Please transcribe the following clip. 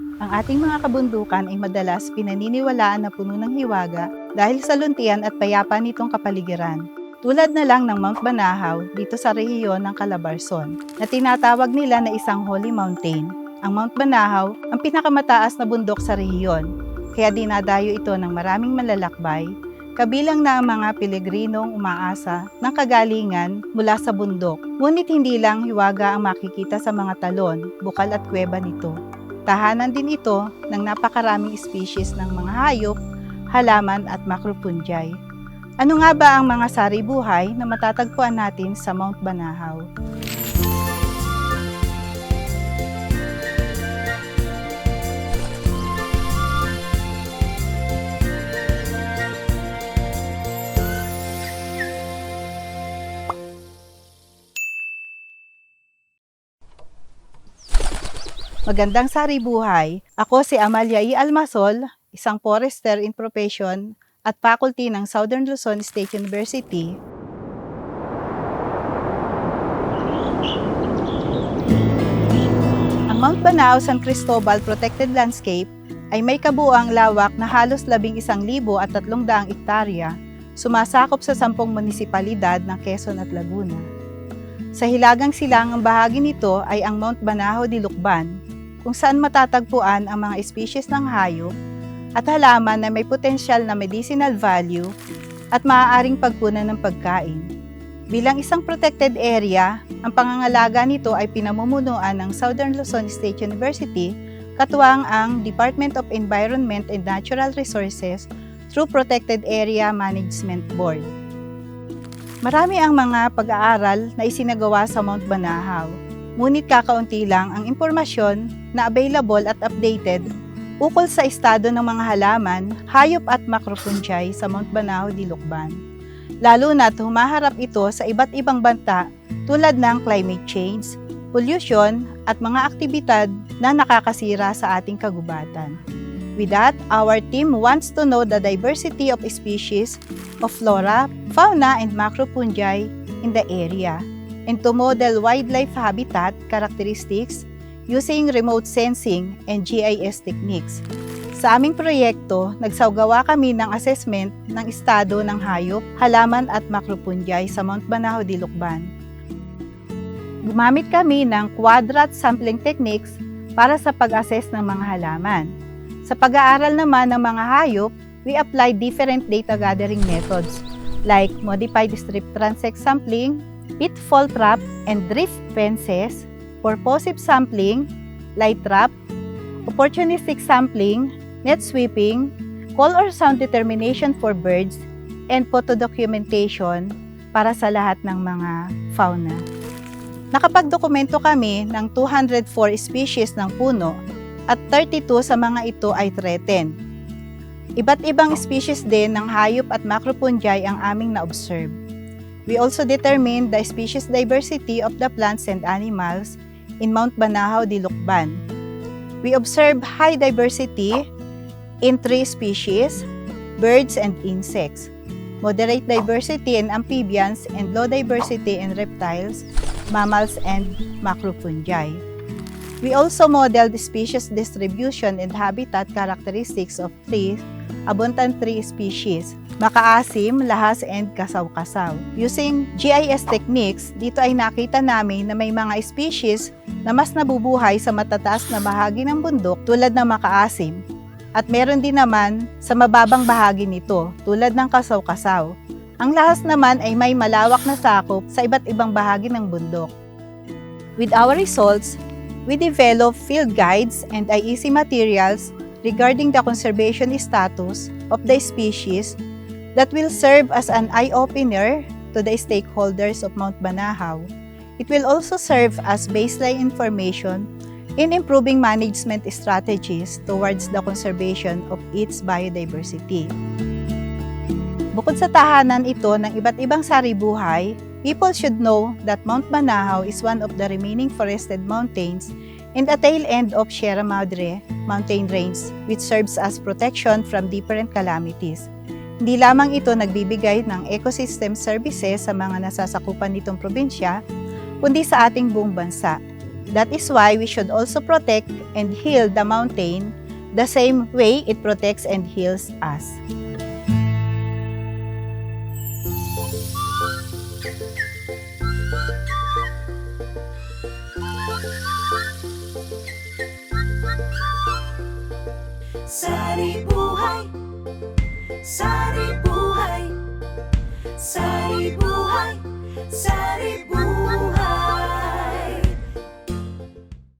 Ang ating mga kabundukan ay madalas pinaniniwalaan na puno ng hiwaga dahil sa luntian at payapa nitong kapaligiran. Tulad na lang ng Mount Banahaw dito sa rehiyon ng Calabarzon na tinatawag nila na isang holy mountain. Ang Mount Banahaw ang pinakamataas na bundok sa rehiyon, kaya dinadayo ito ng maraming malalakbay, kabilang na ang mga piligrinong umaasa ng kagalingan mula sa bundok. Ngunit hindi lang hiwaga ang makikita sa mga talon, bukal at kuweba nito. Tahanan din ito ng napakaraming species ng mga hayop, halaman at macropungi. Ano nga ba ang mga sari-buhay na matatagpuan natin sa Mount Banahaw? Magandang sari-buhay. Ako si Amalia E. Almasol, isang forester in profession at faculty ng Southern Luzon State University. Ang Mount Banao San Cristobal Protected Landscape ay may kabuang lawak na halos 11,300 ektarya, sumasakop sa 10 munisipalidad ng Quezon at Laguna. Sa hilagang silangang bahagi nito ay ang Mount Banahaw di Lukban, kung saan matatagpuan ang mga species ng hayop at halaman na may potensyal na medicinal value at maaaring pagkunan ng pagkain. Bilang isang protected area, ang pangangalaga nito ay pinamumunuan ng Southern Luzon State University katuwang ang Department of Environment and Natural Resources through Protected Area Management Board. Marami ang mga pag-aaral na isinagawa sa Mount Banahaw, ngunit kakaunti lang ang impormasyon na available at updated ukol sa estado ng mga halaman, hayop at macrofungi sa Mount Banahaw di Lukban. Lalo na't humaharap ito sa iba't ibang banta tulad ng climate change, pollution at mga aktibidad na nakakasira sa ating kagubatan. With that, our team wants to know the diversity of species of flora, fauna, and macrofungi in the area and to model wildlife habitat characteristics using remote sensing and GIS techniques. Sa aming proyekto, nagsawgawa kami ng assessment ng estado ng hayop, halaman at macrofungi sa Mount Banahaw di Lukban. Gumamit kami ng quadrat sampling techniques para sa pag-assess ng mga halaman. Sa pag-aaral naman ng mga hayop, we apply different data gathering methods like modified strip transect sampling, pitfall trap, and drift fences, purposive sampling, light trap, opportunistic sampling, net sweeping, call or sound determination for birds, and photo documentation para sa lahat ng mga fauna. Nakapagdokumento kami ng 204 species ng puno at 32 sa mga ito ay threatened. Iba't ibang species din ng hayop at macrofungi ang aming na-observe. We also determined the species diversity of the plants and animals in Mount Banahaw di Lukban. We observe high diversity in three species, birds and insects, moderate diversity in amphibians and low diversity in reptiles, mammals and macrofungi. We also modeled the species distribution and habitat characteristics of three abundant tree species, makaasim, lahas, and kasaw-kasaw. Using GIS techniques, dito ay nakita namin na may mga species na mas nabubuhay sa matataas na bahagi ng bundok tulad ng makaasim, at meron din naman sa mababang bahagi nito tulad ng kasaw-kasaw. Ang lahas naman ay may malawak na sakop sa iba't ibang bahagi ng bundok. With our results, we develop field guides and IEC materials regarding the conservation status of the species that will serve as an eye-opener to the stakeholders of Mount Banahaw. It will also serve as baseline information in improving management strategies towards the conservation of its biodiversity. Bukod sa tahanan ito ng iba't ibang sari-buhay, people should know that Mount Banahaw is one of the remaining forested mountains in the tail end of Sierra Madre mountain range which serves as protection from different calamities. Hindi lamang ito nagbibigay ng ecosystem services sa mga nasasakupan nitong probinsya, kundi sa ating buong bansa. That is why we should also protect and heal the mountain the same way it protects and heals us. Sari buhay, sari buhay, sari buhay.